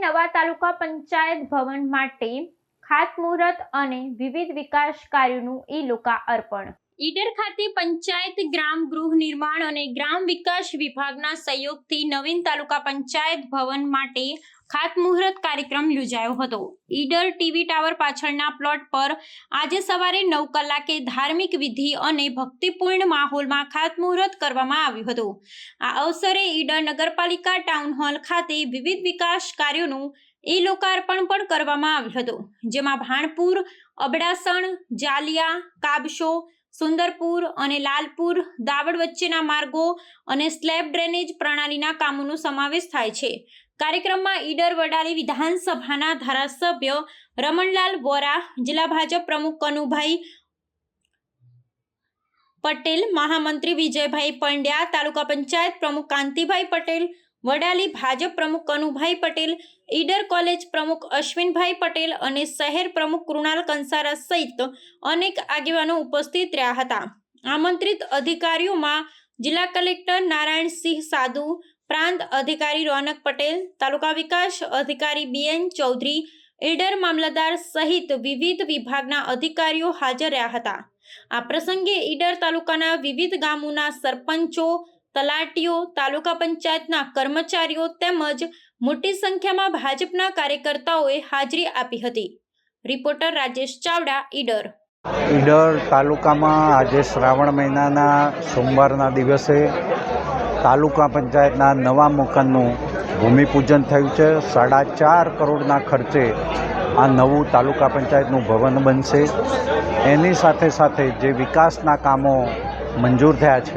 તાલુકા પંચાયત ભવન માટે ખાતમુહૂર્ત અને વિવિધ વિકાસ કાર્યોનું ઈ લોકાર્પણ ઈડર ખાતે પંચાયત, ગ્રામ ગૃહ નિર્માણ અને ગ્રામ વિકાસ વિભાગના સહયોગથી નવીન તાલુકા પંચાયત ભવન માટે ખાતમુહૂર્ત કાર્યક્રમ યોજાયો હતો. ઈડર ટીવી ટાવર પાછળના પ્લોટ પર આજે સવારે નવ કલાકે ધાર્મિક વિધિ અને ભક્તિપૂર્ણ માહોલમાં ખાતમુહૂર્ત કરવામાં આવ્યું હતું. આ અવસરે ઈડર નગરપાલિકા ટાઉન હોલ ખાતે વિવિધ વિકાસ કાર્યોનું ઈ લોકાર્પણ પણ કરવામાં આવ્યું હતું. જેમાં ભાણપુર, અબડાસણ, જાલિયા, કાબશો, સુંદરપુર અને લાલપુર દાવડ વચ્ચેના માર્ગો અને સ્લેબ ડ્રેનેજ પ્રણાલીના કામોનો સમાવેશ થાય છે. કાર્યક્રમમાં ઈડર વડાલી વિધાનસભાના ધારાસભ્ય રમણલાલ વોરા, જિલ્લા ભાજપ પ્રમુખ કનુભાઈ પટેલ, મહામંત્રી વિજયભાઈ પંડ્યા, તાલુકા પંચાયત પ્રમુખ કાંતિભાઈ પટેલ, વડાલી ભાજપ પ્રમુખ કનુભાઈ પટેલ, ઈડર કોલેજ પ્રમુખ અશ્વિનભાઈ પટેલ અને શહેર પ્રમુખ કૃણાલ કંસારા સહિત અનેક આગેવાનો ઉપસ્થિત રહ્યા હતા. આમંત્રિત અધિકારીઓમાં જિલ્લા કલેક્ટર નારાયણસિંહ સાધુ પ્રાંત અધિકારી રોનક પટેલ, તાલુકા વિકાસ અધિકારી બીએન ચૌધરી એડર મામલતદાર સહિત વિવિધ વિભાગના અધિકારીઓ હાજર રહ્યા હતા. આ પ્રસંગે ઈડર તાલુકાના વિવિધ ગામોના સરપંચો, તલાટીઓ, તાલુકા પંચાયતના કર્મચારીઓ તેમજ મોટી સંખ્યામાં ભાજપના કાર્યકર્તાઓએ હાજરી આપી હતી. રિપોર્ટર રાજેશ ચાવડા, ઈડર. ઈડર તાલુકામાં આજે શ્રાવણ મહિનાના સોમવારના દિવસે તાલુકા પંચાયતના નવા મકાનનું ભૂમિપૂજન થયું છે. સાડા ચાર કરોડના ખર્ચે આ નવું તાલુકા પંચાયતનું ભવન બનશે. એની સાથે સાથે જે વિકાસના કામો મંજૂર થયા છે,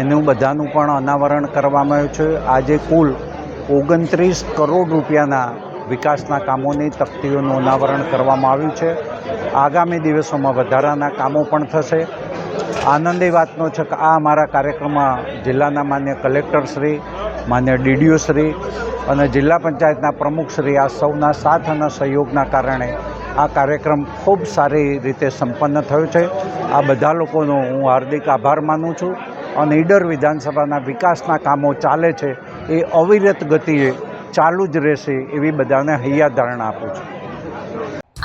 એનું બધાનું પણ અનાવરણ કરવામાં આવ્યું છે. આજે કુલ ઓગણત્રીસ કરોડ રૂપિયાના વિકાસના કામોની તકતીઓનું અનાવરણ કરવામાં આવ્યું છે. આગામી દિવસોમાં વધારાના કામો પણ થશે. આનંદ વાતનો છે કે આ અમારા કાર્યક્રમમાં જિલ્લાના માન્ય કલેક્ટરશ્રી માન્ય ડીડીઓશ્રી અને જિલ્લા પંચાયતના પ્રમુખશ્રી આ સૌના સાથ અને સહયોગના કારણે આ કાર્યક્રમ ખૂબ સારી રીતે સંપન્ન થયો છે. આ બધા લોકોનો હું હાર્દિક આભાર માનું છું અને ઈડર વિધાનસભાના વિકાસના કામો ચાલે છે એ અવિરત ગતિએ ચાલુ જ રહેશે એવી બધાને હૈયા ધારણા આપું છું.